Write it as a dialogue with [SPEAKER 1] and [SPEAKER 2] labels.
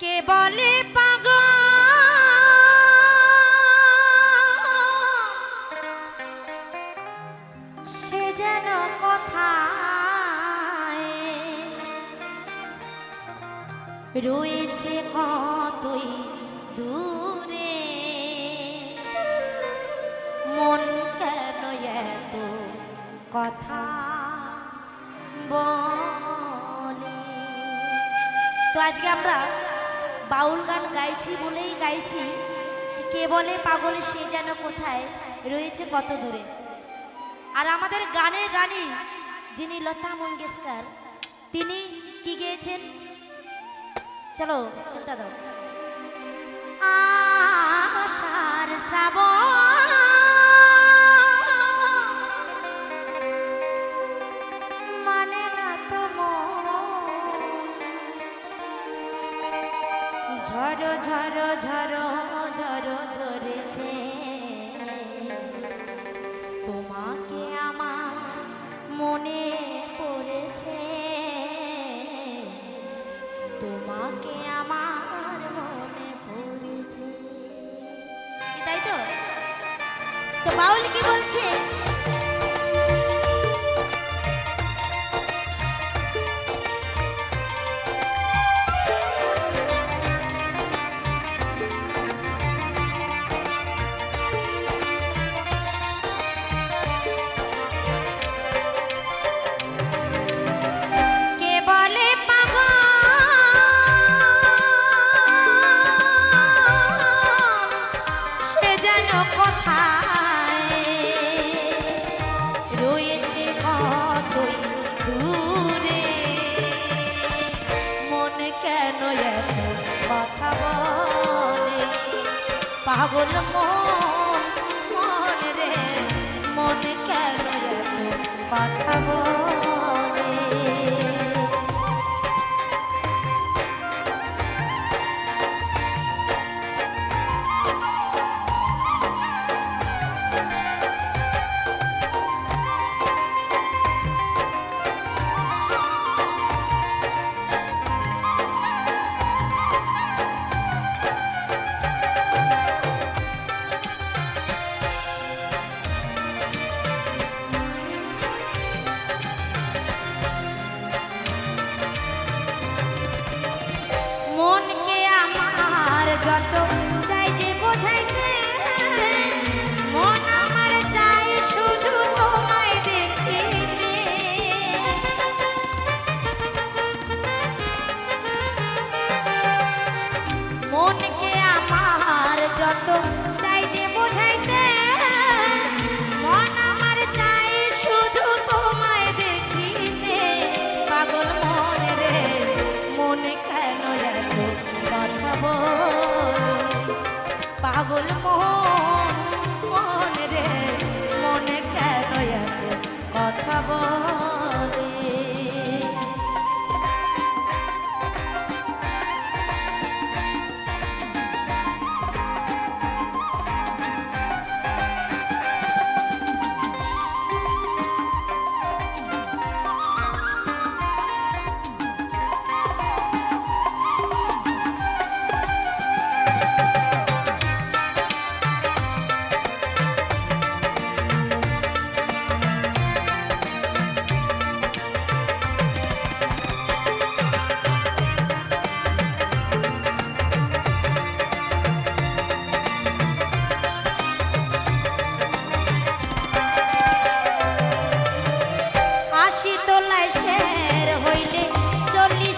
[SPEAKER 1] কে বলে সে যেন কথা রয়েছে কতই দূরে? মন কেন এত কথা বলে? তো আজকে আমরা বাউল গান গাইছি বলেই গাইছি, কে বলে পাগল সে যেন কোথায় রয়েছে কত দূরে। আর আমাদের গানের রানী, যিনি লতা মঙ্গেশকর, তিনি কি গেয়েছেন? চলো দাও। আশার শ্রাবণ ঝড়ো ঝড়ো ঝড়ো ঝরেছে তোমাকে আমার মনে পড়েছে। তোমাকে আমার মনে পড়েছে। তাই তো? তো বাউল কি বলছে? পাগল মন মন রে মন কেন কথা বলে? 또 lover.